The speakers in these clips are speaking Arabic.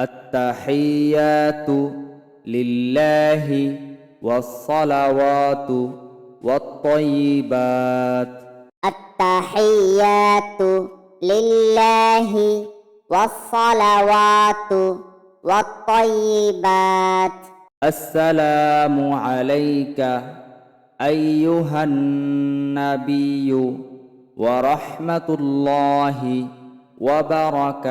التحيات لله والصلوات والطيبات. التحيات لله والصلوات والطيبات. السلام عليك أيها النبي ورحمة الله وبركاته.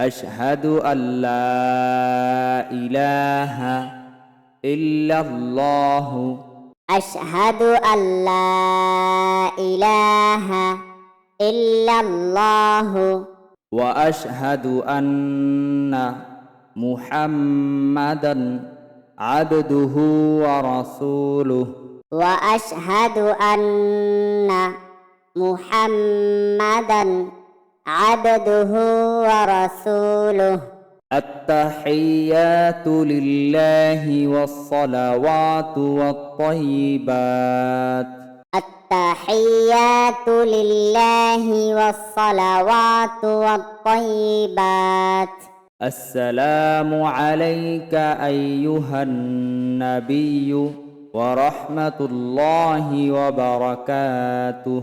أشهد أن لا إله إلا الله. أشهد أن لا إله إلا الله. وأشهد أن محمدا عبده ورسوله. وأشهد أن محمدا عبده ورسوله. التحيات لله والصلوات والطيبات. التحيات لله والصلوات والطيبات. السلام عليك أيها النبي ورحمة الله وبركاته.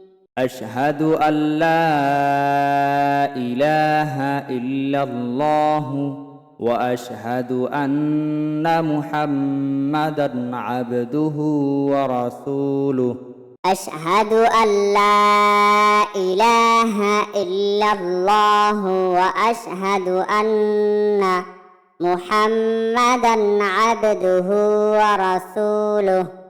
أشهد أن لا إله إلا الله وأشهد أن محمدا عبده ورسوله. أشهد أن لا إله إلا الله وأشهد أن محمدا عبده ورسوله.